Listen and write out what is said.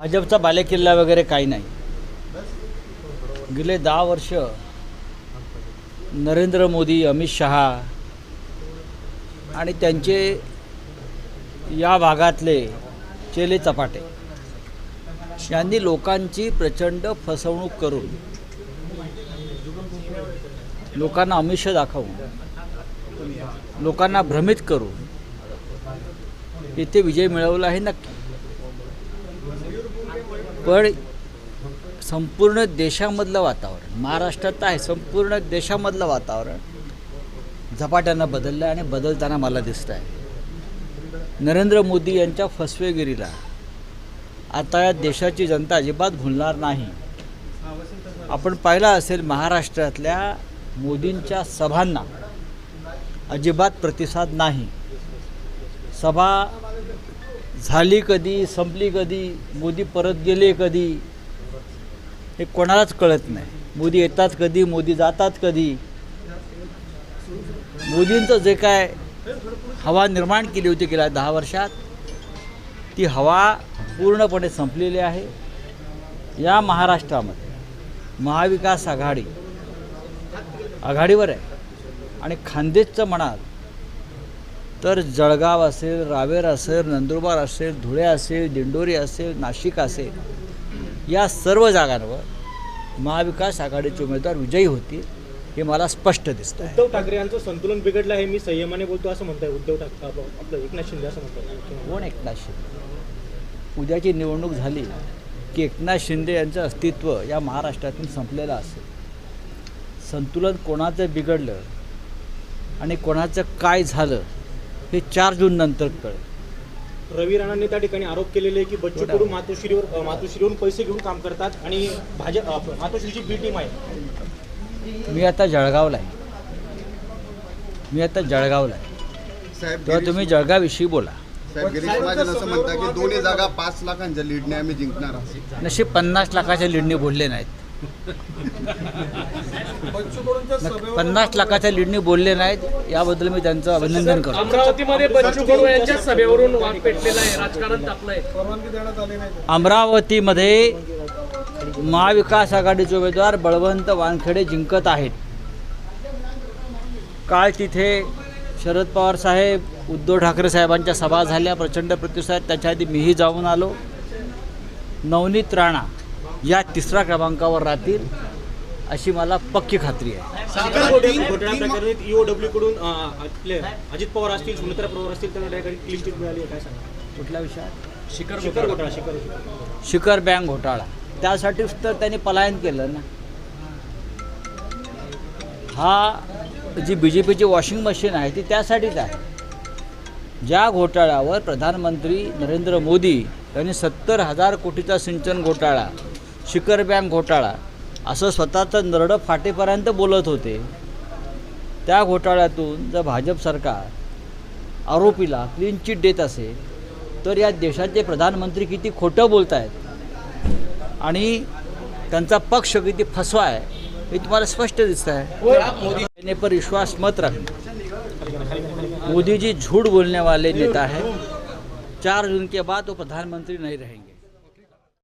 भाजपचा बालेकिल्ला वगैरे काही नाही. गेले दहा वर्ष नरेंद्र मोदी अमित शहा आणि त्यांचे या भागातले चेले चपाटे. यांनी लोकांची प्रचंड फसवणूक करून लोकांना अमिष दाखवून लोकांना भ्रमित करून इथे विजय मिळवला आहे नक्की. पण संपूर्ण देशामधलं वातावरण महाराष्ट्रात तर आहे संपूर्ण देशामधलं वातावरण झपाट्यानं बदललं आहे आणि बदलताना मला दिसतं आहे नरेंद्र मोदी यांच्या फसवेगिरीला आता या देशाची जनता अजिबात भुलणार नाही. आपण पाहिलं असेल महाराष्ट्रातल्या मोदींच्या सभांना अजिबात प्रतिसाद नाही. सभा झाली कधी संपली कधी मोदी परत गेले कधी हे कोणालाच कळत नाही. मोदी येतात कधी मोदी जातात कधी. मोदींचं जे काय हवा निर्माण केली होती गेल्या दहा वर्षात ती हवा पूर्णपणे संपलेली आहे. या महाराष्ट्रामध्ये महाविकास आघाडी आघाडीवर आहे. आणि खानदेशचं म्हणाल तर जळगाव असेल रावेर असेल नंदुरबार असेल धुळे असेल दिंडोरी असेल नाशिक असेल या सर्व जागांवर महाविकास आघाडीचे उमेदवार विजयी होतील हे मला स्पष्ट दिसतं उद्धव ठाकरे यांचं संतुलन बिघडलं आहे मी संयमाने बोलतो असं म्हणताय उद्धव ठाकरे आप- आपलं एकनाथ शिंदे असं म्हणतात कोण एकनाथ शिंदे? उद्याची निवडणूक झाली की एकनाथ शिंदे यांचं अस्तित्व या महाराष्ट्रातून संपलेलं असेल. संतुलन कोणाचं बिघडलं आणि कोणाचं काय झालं हे चार जून नंतर कळेल. रवी राणांनी त्या ठिकाणी आरोप केलेले आहे की बच्चू कडू मातोश्रीवर मातोश्रीवरून पैसे घेऊन काम करतात आणि भाजप मातोश्रीची बी टीम आहे. मी आता जळगावला आहे. मी आता जळगावला आहे. साहेब तेव्हा तुम्ही जळगावविषयी बोला. साहेब गिरीश महाजन असं म्हणतात की दोन्ही जागा पाच लाखांच्या लीडने आम्ही जिंकणार आहोत. नशीब पन्नास लाखाच्या लीडने बोलले नाहीत. पन्नास लाखाच्या लीडने बोलले नाहीत याबद्दल मी त्यांचं अभिनंदन करतो. अमरावतीमध्ये बच्चू कडू यांच्या सभेवरून वाद पेटलेला आहे राजकारण तापलंय. अमरावतीमध्ये महाविकास आघाडीचे उमेदवार बळवंत वानखेडे जिंकत आहेत. काल तिथे शरद पवार साहेब उद्धव ठाकरे साहेबांच्या सभा झाल्या प्रचंड प्रतिसाद त्याच्या आधी मीही जाऊन आलो. नवनीत राणा या तिसऱ्या क्रमांकावर राहतील अशी मला पक्की खात्री आहे. शिखर घोटाळा घोटाळा प्रकरणी ईओडब्ल्यू कडून अ, आपले अजित पवार असतील सुमित्रा पवार असतील त्यांना त्या क्लीन चिट मिळाली आहे काय सांगा? कुठल्या विषयात शिखर शिखर घोटाळा शिखर. शिखर बँक घोटाळा. त्यासाठीच तर त्यांनी पलायन केलं ना. हा जी बी जे पीची वॉशिंग मशीन आहे ती त्यासाठीच आहे. ज्या घोटाळ्यावर प्रधानमंत्री नरेंद्र मोदी यांनी सत्तर हजार कोटीचा सिंचन घोटाळा शिखर बँक घोटाळा. असं स्वतःचं नरडं फाटेपर्यंत बोलत होते. त्या घोटाळ्यातून जर भाजप सरकार आरोपीला क्लीन चिट देत असेल तर या देशाचे प्रधानमंत्री किती खोटं बोलत आहेत आणि त्यांचा पक्ष किती फसवा आहे हे तुम्हाला स्पष्ट दिसत आहे मोदी पर विश्वास मत रखना मोदी जी झूठ बोलने वाले नेता है चार जून के बाद वो प्रधानमंत्री नहीं रहेंगे.